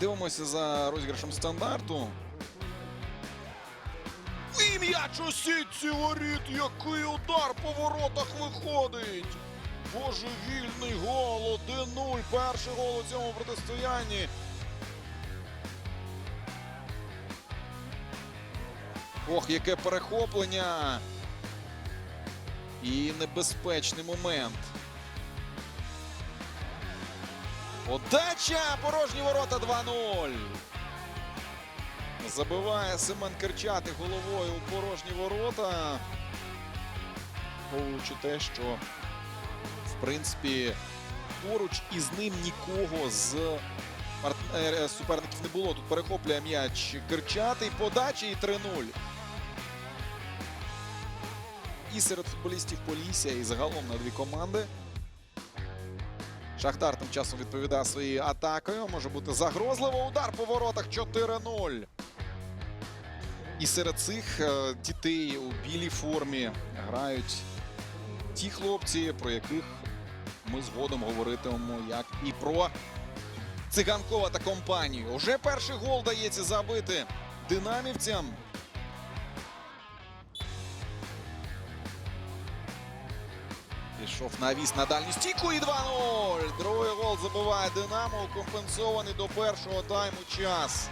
Дивимося за розіграшем стандарту. І м'яч у сітці воріт. Який удар по воротах виходить. Божевільний гол 1-0. Перший гол у цьому протистоянні. Ох, яке перехоплення. І небезпечний момент. Подача! Порожні ворота 2-0. Забиває Семен Керчати головою у порожні ворота. Враховуючи те, що в принципі поруч із ним нікого з партнер- суперників не було. Тут перехоплює м'яч Керчатий. Подача і 3-0. І серед футболістів Полісся, і загалом на дві команди. Шахтар тим часом відповідає своєю атакою. Може бути загрозливо. Удар по воротах 4-0. І серед цих е, дітей у білій формі грають ті хлопці, про яких ми згодом говоритимемо, як і про циганкова та компанію. Уже перший гол дається забити динамівцям. Пішов навіс на дальню стійку і 2-0. Другий гол забиває Динамо. Компенсований до першого тайму час.